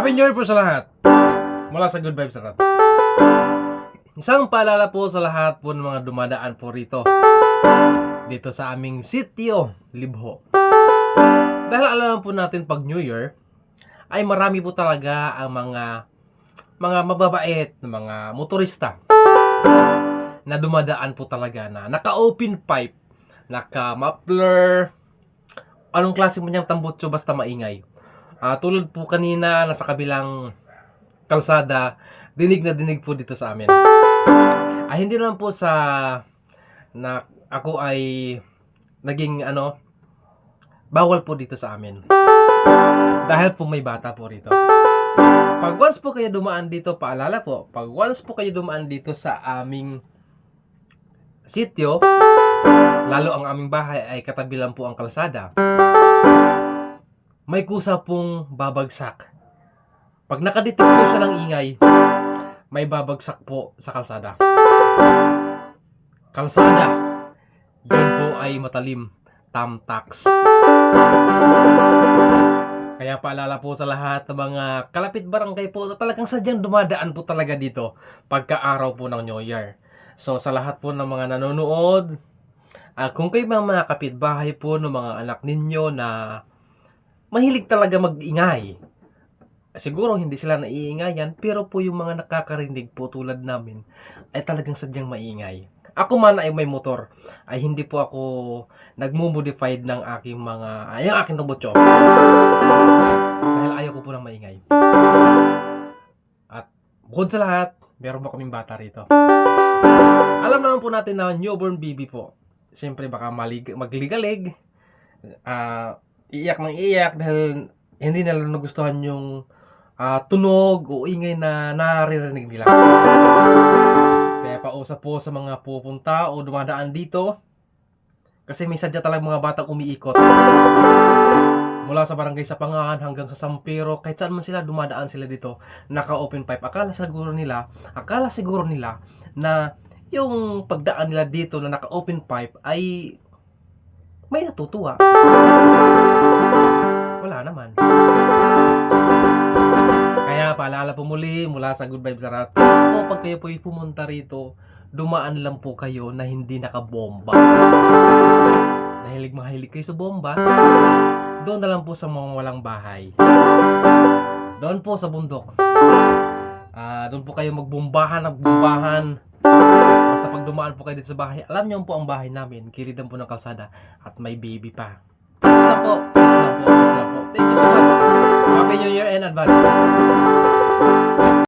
Happy New Year po sa lahat. Mula sa Good Vibes Rat. Isang paalala po sa lahat po ng mga dumadaan po rito. Dito sa aming sitio, Libho. Dahil alam po natin pag New Year, ay marami po talaga ang mga mga mababait na mga motorista na dumadaan po talaga na naka-open pipe, naka-muffler, anong klase mo niyang tambutso basta maingay. Ah, tulad po kanina nasa kabilang kalsada, dinig na dinig po dito sa amin. Ah, hindi naman po sa na ako ay naging ano bawal po dito sa amin. Dahil po may bata po rito. Pag once po kayo dumaan dito, paalala po, pag once po kayo dumaan dito sa aming sitio, lalo ang aming bahay ay katabi lang po ang kalsada, may kusa pong babagsak. Pag nakadetect po siya ng ingay, may babagsak po sa kalsada. Kalsada, yun po ay matalim, tamtax. Kaya paalala po sa lahat ng mga kalapit barangay po na talagang sadyang dumadaan po talaga dito pagka-araw po ng New Year. So sa lahat po ng mga nanonood, ah, kung kayo mga kapitbahay po ng mga anak ninyo na mahilig talaga mag-ingay, siguro hindi sila naiingayan, pero po yung mga nakakarinig po tulad namin ay talagang sadyang maingay. Ako man ay may motor, ay hindi po ako nagmumodified ng aking mga, ay ang aking tambutso. Dahil ayaw ko po ng maingay. At bukod sa lahat, meron po kaming bata rito. Alam naman po natin na newborn baby po. Siyempre baka malig magligalig. ah iiyak ng iiyak dahil hindi nila nagustuhan yung ah, tunog o ingay na naririnig nila. Kaya pausap po sa mga pupunta o dumadaan dito. Kasi may sadya talagang mga batang umiikot. Mula sa barangay sa Pangahan hanggang sa Sampero, kahit saan man sila dumadaan sila dito, naka-open pipe. Akala siguro nila, akala siguro nila na yung pagdaan nila dito na naka-open pipe ay may natutuwa. Wala naman. Kaya paalala po muli mula sa Good Vibes Arat. Please po pag kayo po pumunta rito, dumaan lang po kayo na hindi nakabomba. Nahilig mahilig kayo sa bomba, doon na lang po sa mga walang bahay. Doon po sa bundok. Ah, doon po kayo magbombahan, nagbombahan. Dumaan po kayo dito sa bahay, alam niyo po ang bahay namin, kilidan po ng kalsada at may baby pa. Please lang po, please lang po, please lang po. Thank you so much. Happy New Year in advance.